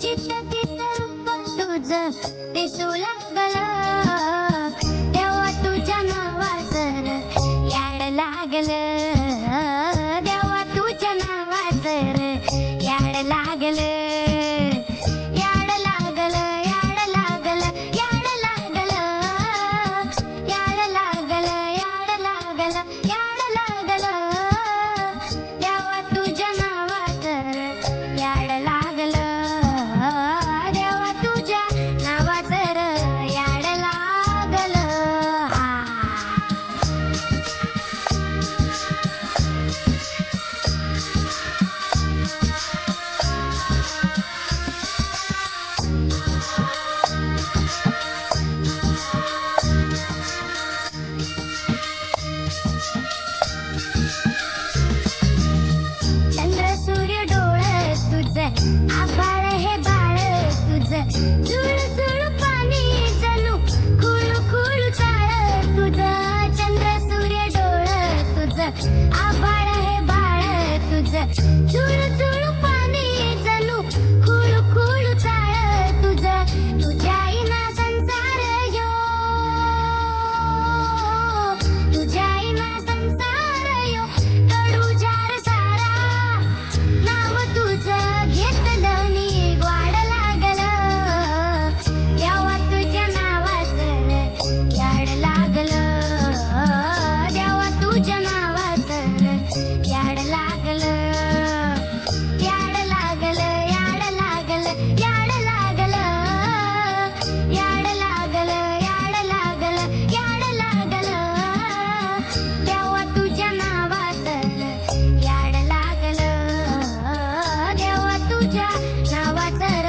चित्त दिसू लागलं देवा तुझ्या नावाचं याड लागलं देवा याड लागलं. आभाळ हे बाळ तुझ. तुझ्या नावा तर